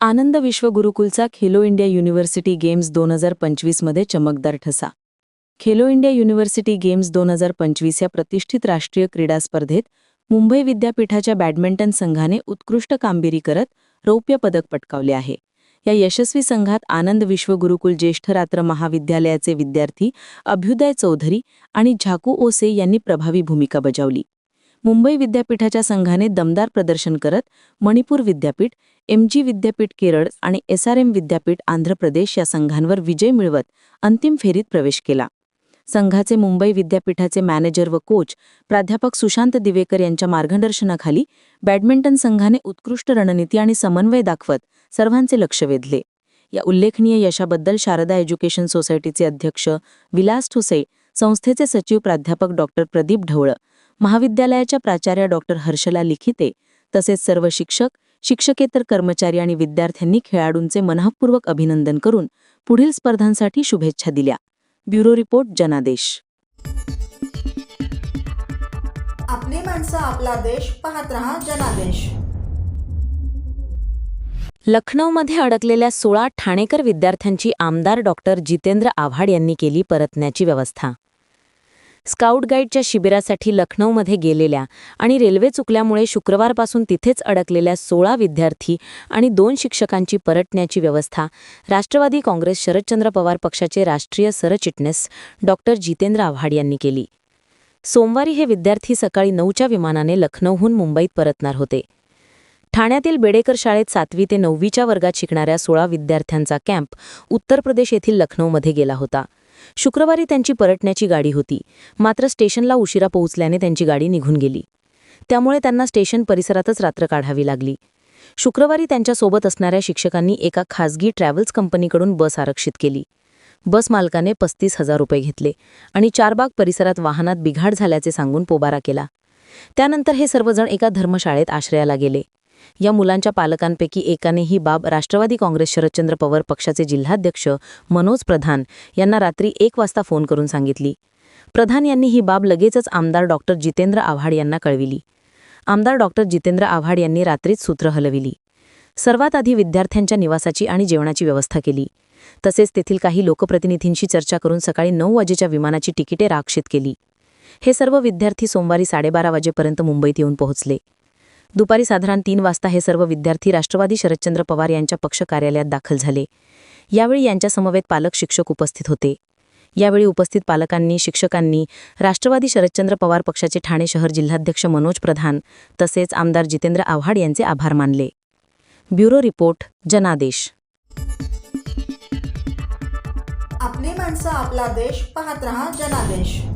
आनंद विश्व गुरुकुलचा Khelo India university games दोन हजार पंचवीसमध्ये चमकदार ठसा. खेलो इंडिया युनिव्हर्सिटी गेम्स दोन हजार पंचवीस या प्रतिष्ठित राष्ट्रीय क्रीडा स्पर्धेत मुंबई विद्यापीठाच्या बॅडमिंटन संघाने उत्कृष्ट कामगिरी करत रौप्य पदक पटकावले आहे. या यशस्वी संघात आनंद विश्व गुरुकुल ज्येष्ठ रात्र महाविद्यालयाचे विद्यार्थी अभ्युदय चौधरी आणि झाकू ओसे यांनी प्रभावी भूमिका बजावली. मुंबई विद्यापीठाच्या संघाने दमदार प्रदर्शन करत मणिपूर विद्यापीठ एमजी विद्यापीठ केरळ आणि एसआरएम विद्यापीठ आंध्र प्रदेश या संघांवर विजय मिळवत अंतिम फेरीत प्रवेश केला. संघाचे मुंबई विद्यापीठाचे मॅनेजर व कोच प्राध्यापक सुशांत दिवेकर यांच्या मार्गदर्शनाखाली बॅडमिंटन संघाने उत्कृष्ट रणनीती आणि समन्वय दाखवत सर्वांचे लक्ष वेधले. या उल्लेखनीय यशाबद्दल शारदा एज्युकेशन सोसायटीचे अध्यक्ष विलास ठुसे संस्थेचे सचिव प्राध्यापक डॉक्टर प्रदीप ढवळ महाविद्यालयाच्या प्राचार्या डॉक्टर हर्षला लिखिते तसेच सर्व शिक्षक शिक्षकेतर कर्मचारी आणि विद्यार्थ्यांनी खेळाडूंचे मनःपूर्वक अभिनंदन करून पुढील स्पर्धांसाठी शुभेच्छा दिल्या. ब्युरो रिपोर्ट जनादेश. आपली माणसं आपला देश पाहत रहा जनादेश. लखनौमध्ये अडकलेल्या सोळा ठाणेकर विद्यार्थ्यांची आमदार डॉक्टर जितेंद्र आव्हाड यांनी केली परतण्याची व्यवस्था. स्काउट गाईडच्या शिबिरासाठी लखनौमध्ये गेलेल्या आणि रेल्वे चुकल्यामुळे शुक्रवारपासून तिथेच अडकलेल्या सोळा विद्यार्थी आणि दोन शिक्षकांची परतण्याची व्यवस्था राष्ट्रवादी काँग्रेस शरदचंद्र पवार पक्षाचे राष्ट्रीय सरचिटणीस डॉक्टर जितेंद्र आव्हाड यांनी केली. सोमवारी हे विद्यार्थी सकाळी नऊच्या विमानाने लखनौहून मुंबईत परतणार होते. ठाण्यातील बेडेकर शाळेत सातवी ते नववीच्या वर्गात शिकणाऱ्या सोळा विद्यार्थ्यांचा कॅम्प उत्तर प्रदेश येथील लखनौमध्ये गेला होता. शुक्रवारी त्यांची परतण्याची गाडी होती. मात्र स्टेशनला उशिरा पोहोचल्याने त्यांची गाडी निघून गेली. त्यामुळे त्यांना स्टेशन परिसरातच रात्र काढावी लागली. शुक्रवारी त्यांच्यासोबत असणाऱ्या शिक्षकांनी एका खासगी ट्रॅव्हल्स कंपनीकडून बस आरक्षित केली. बस मालकाने पस्तीस हजार रुपये घेतले आणि चारबाग परिसरात वाहनात बिघाड झाल्याचे सांगून पोबारा केला. त्यानंतर हे सर्वजण एका धर्मशाळेत आश्रयाला गेले. या मुलांच्या पालकांपैकी एकाने ही बाब राष्ट्रवादी काँग्रेस शरदचंद्र पवार पक्षाचे जिल्हाध्यक्ष मनोज प्रधान यांना रात्री एक वाजता फोन करून सांगितली. प्रधान यांनी ही बाब लगेचच आमदार डॉक्टर जितेंद्र आव्हाड यांना कळविली. आमदार डॉक्टर जितेंद्र आव्हाड यांनी रात्रीच सूत्र हलविली. सर्वात आधी विद्यार्थ्यांच्या निवासाची आणि जेवणाची व्यवस्था केली. तसेच तेथील काही लोकप्रतिनिधींशी चर्चा करून सकाळी नऊ वाजेच्या विमानाची तिकिटे राक्षित केली. हे सर्व विद्यार्थी सोमवारी साडेबारा वाजेपर्यंत मुंबईत येऊन पोहोचले. दुपारी साधारण तीन वाजता हे सर्व विद्यार्थी राष्ट्रवादी शरदचंद्र पवार यांच्या पक्ष कार्यालयात दाखल झाले. यावेळी यांच्या समवेत पालक शिक्षक उपस्थित होते. यावेळी उपस्थित पालकांनी शिक्षकांनी राष्ट्रवादी शरदचंद्र पवार पक्षाचे ठाणे शहर जिल्हाध्यक्ष मनोज प्रधान तसेच आमदार जितेंद्र आव्हाड यांचे आभार मानले. ब्युरो रिपोर्ट जनादेश. आपली माणसं आपला देश पाहत रहा जनादेश.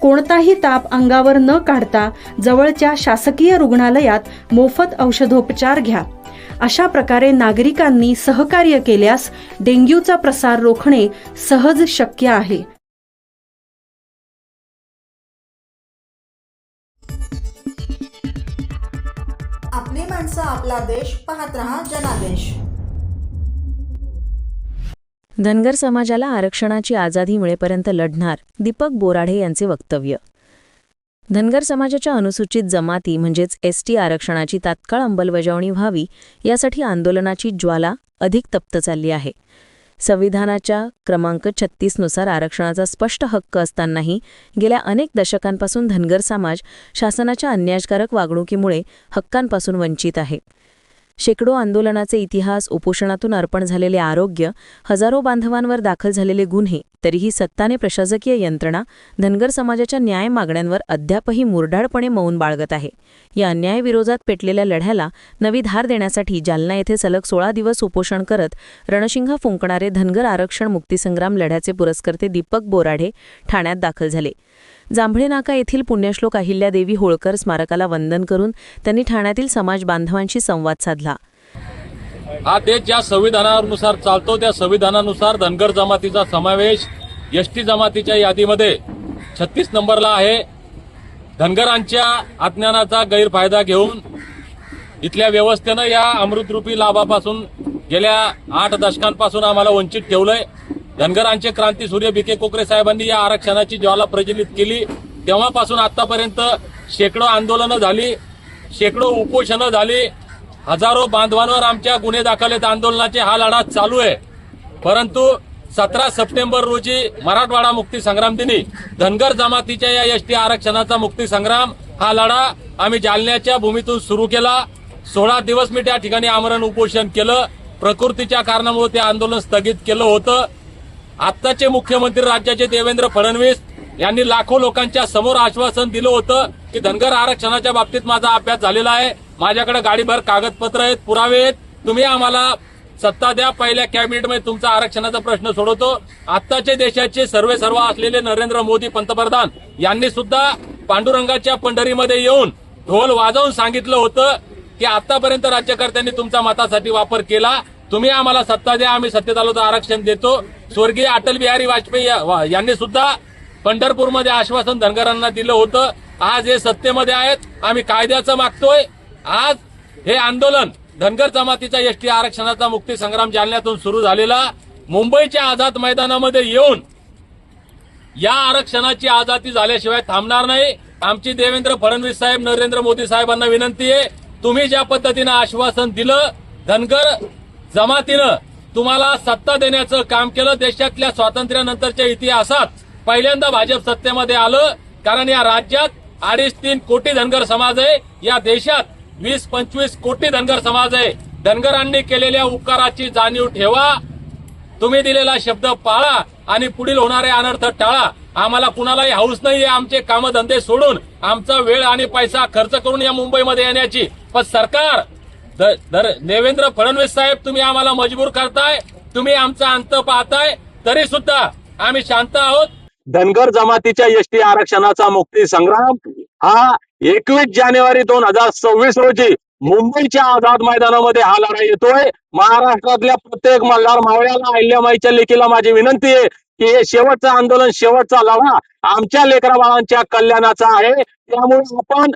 कोणताही ताप अंगावर न काढता जवळच्या शासकीय रुग्णालयात मोफत औषधोपचार घ्या. अशा प्रकारे नागरिकांनी सहकार्य केल्यास डेंग्यूचा प्रसार रोखणे सहज शक्य आहे. आपली माणसं आपला देश पाहत रहा जनादेश. धनगर समाजाला आरक्षणाची आझादी मिळेपर्यंत लढणार दीपक बोराढे यांचे वक्तव्य. धनगर समाजाच्या अनुसूचित जमाती म्हणजेच एसटी आरक्षणाची तात्काळ अंमलबजावणी व्हावी यासाठी आंदोलनाची ज्वाला अधिक तप्त चालली आहे. संविधानाच्या क्रमांक छत्तीसनुसार आरक्षणाचा स्पष्ट हक्क असतानाही गेल्या अनेक दशकांपासून धनगर समाज शासनाच्या अन्यायकारक वागणुकीमुळे हक्कांपासून वंचित आहे. शेकडो आंदोलनाचे इतिहास उपोषणातून अर्पण झालेले आरोग्य हजारो बांधवांवर दाखल झालेले गुन्हे तरीही सत्ताने प्रशासकीय यंत्रणा धनगर समाजाच्या न्याय मागण्यांवर अद्यापही मुरडाळपणे मौन बाळगत आहे. या अन्यायाविरोधात पेटलेल्या लढ्याला नवी धार देण्यासाठी जालना येथे सलग सोळा दिवस उपोषण करत रणशिंग फुंकणारे धनगर आरक्षण मुक्तीसंग्राम लढ्याचे पुरस्कर्ते दीपक बोराढे ठाण्यात दाखल झाले. जांभळे नाका येथील पुण्यश्लोक अहिल्यादेवी होळकर स्मारकाला वंदन करून त्यांनी ठाण्यातील समाज बांधवांशी संवाद साधला. हा देश ज्या संविधानानुसार चालतो त्या संविधानानुसार धनगर जमातीचा समावेश एस टी जमातीच्या यादीमध्ये छत्तीस नंबरला आहे. धनगरांच्या अज्ञानाचा गैरफायदा घेऊन इथल्या व्यवस्थेनं या अमृतरूपी लाभापासून गेल्या आठ दशकांपासून आम्हाला वंचित ठेवलंय. धनगरांचे क्रांती सूर्य बिके कोकरे साहेबांनी या आरक्षणाची ज्वाला प्रज्वलित केली. तेव्हापासून आतापर्यंत शेकडो आंदोलनं झाली शेकडो उपोषणं झाली. हजारो बांधवांवर आमच्या गुन्हे दाखल आंदोलनाचे हा लढा चालू आहे. परंतु सतरा सप्टेंबर रोजी मराठवाडा मुक्ती संग्राम दिनी धनगर जमातीच्या या एसटी आरक्षणाचा मुक्ती संग्राम हा लढा आम्ही जालन्याच्या भूमीतून सुरू केला. सोळा दिवस मी त्या ठिकाणी आमरण उपोषण केलं. प्रकृतीच्या कारणामुळे ते आंदोलन स्थगित केलं होतं. आत्ताचे मुख्यमंत्री राज्याचे देवेंद्र फडणवीस यांनी लाखो लोकांच्या समोर आश्वासन दिलं होतं की धनगर आरक्षणाच्या बाबतीत माझा अभ्यास झालेला आहे. माझ्याकडे गाडीभर कागदपत्र आहेत पुरावे आहेत. तुम्ही आम्हाला सत्ता द्या. पहिल्या कॅबिनेटमध्ये तुमचा आरक्षणाचा प्रश्न सोडवतो. आत्ताचे देशाचे सर्वे सर्व असलेले नरेंद्र मोदी पंतप्रधान यांनी सुद्धा पांडुरंगाच्या पंढरीमध्ये येऊन ढोल वाजवून सांगितलं होतं की आतापर्यंत राज्यकर्त्यांनी तुमचा मतासाठी वापर केला. तुम्ही आम्हाला सत्ता द्या आम्ही सत्तेत आलो तर आरक्षण देतो. स्वर्गीय अटल बिहारी वाजपेयी यांनी सुद्धा पंढरपूरमध्ये आश्वासन धनगरांना दिलं होतं. आज हे सत्तेमध्ये आहेत. आम्ही कायद्याचं मागतोय. आज हे आंदोलन धनगर जमातीचा एसटी आरक्षणाचा मुक्ती संग्राम जालन्यातून सुरू झालेला. मुंबईच्या आझाद मैदानामध्ये येऊन या आरक्षणाची आजादी झाल्याशिवाय थांबणार नाही. आमची देवेंद्र फडणवीस साहेब नरेंद्र मोदी साहेबांना विनंती आहे. तुम्ही ज्या पद्धतीनं आश्वासन दिलं धनगर जमातीनं तुम्हाला सत्ता देण्याचं काम केलं देशातल्या स्वातंत्र्यानंतरच्या इतिहासात पहिल्यांदा भाजप सत्तेमध्ये आलं कारण या राज्यात अडीच तीन कोटी धनगर समाज आहे. या देशात वीस पंचवीस कोटी धनगर समाज आहे. धनगरांनी केलेल्या उपकाराची जाणीव ठेवा. तुम्ही दिलेला शब्द पाळा आणि पुढील होणारे अनर्थ टाळा. आम्हाला कुणालाही हौस आहे आमचे कामधंदे सोडून आमचा वेळ आणि पैसा खर्च करून या मुंबईमध्ये येण्याची. पण सरकार देवेंद्र फडणवीस साहेब तुम्ही आम्हाला मजबूर करताय तुम्ही आमचा अंत पाहताय तरी सुद्धा आम्ही शांत आहोत. धनगर जमातीच्या एसटी आरक्षणाचा मुक्ती संग्राम हा एकवीस जानेवारी दोन हजार सव्वीस रोजी मुंबईच्या आझाद मैदानामध्ये हा लढा येतोय. महाराष्ट्रातल्या प्रत्येक मल्हार मावळ्याला अहिल्यामाईच्या लेखीला माझी विनंती आहे की हे शेवटचं आंदोलन शेवटचा लढा आमच्या लेकराबाळांच्या कल्याणाचा आहे. त्यामुळे आपण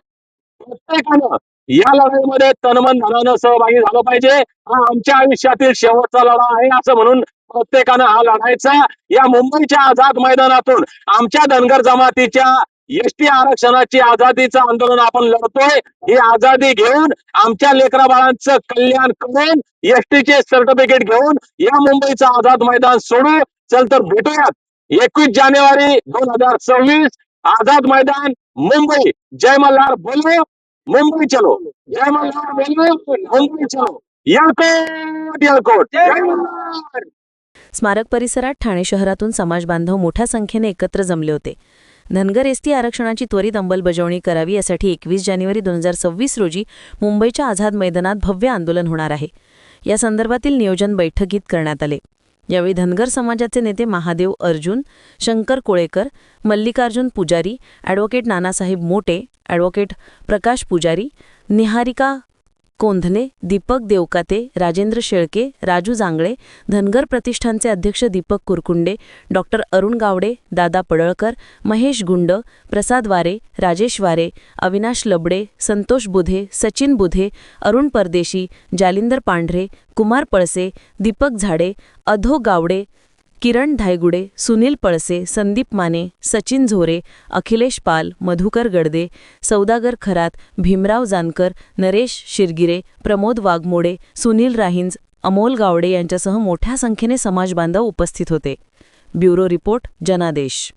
प्रत्येकानं या लढाईमध्ये तनमन धनानं सहभागी झालं पाहिजे. हा आमच्या आयुष्यातील शेवटचा लढा आहे असं म्हणून प्रत्येकानं हा लढायचा. या मुंबईच्या आझाद मैदानातून आमच्या धनगर जमातीच्या एसटी आरक्षणाची आझादीचं आंदोलन आपण लढतोय. ही आझादी घेऊन आमच्या लेकरा बाळांचं कल्याण करून एसटीचे सर्टिफिकेट घेऊन या मुंबईचं आझाद मैदान सोडू. चल तर भेटूयात. एकवीस जानेवारी दोन हजार सव्वीस आझाद मैदान मुंबई. जय मल्हार बोलू. मुंबई चलो। जय मल्हार मुंबई चलो। यलकोट यलकोट। जय मल्हार स्मारक परिसरात ठाणे शहरातून समाज बांधव मोठ्या संख्येने एकत्र जमले होते. धनगर एसटी आरक्षणाची त्वरित अंमलबजावणी करावी यासाठी एकवीस जानेवारी दोन हजार सव्वीस रोजी मुंबईच्या आझाद मैदानात भव्य आंदोलन होणार आहे. या संदर्भातील नियोजन बैठकीत करण्यात आले. यावेळी धनगर समाजाचे नेते महादेव अर्जुन शंकर कोळेकर मल्लिकार्जुन पुजारी ॲडव्होकेट नानासाहेब मोटे ॲडव्होकेट प्रकाश पुजारी निहारिका कोंधने दीपक देवकाते राजेंद्र शेळके राजू जांगळे धनगर प्रतिष्ठानचे अध्यक्ष दीपक कुरकुंडे डॉक्टर अरुण गावडे दादा पडळकर महेश गुंड प्रसाद वारे राजेश वारे अविनाश लबडे संतोष बुधे सचिन बुधे अरुण परदेशी जालिंदर पांढरे कुमार पळसे दीपक झाडे अधो गावडे किरण धायगुडे सुनील पळसे संदीप माने सचिन झोरे अखिलेश पाल मधुकर गडदे सौदागर खरात भीमराव जानकर नरेश शिरगिरे प्रमोद वाघमोडे सुनील राहिंज अमोल गावडे यांच्यासह मोठ्या संख्येने समाजबांधव उपस्थित होते. ब्युरो रिपोर्ट जनादेश.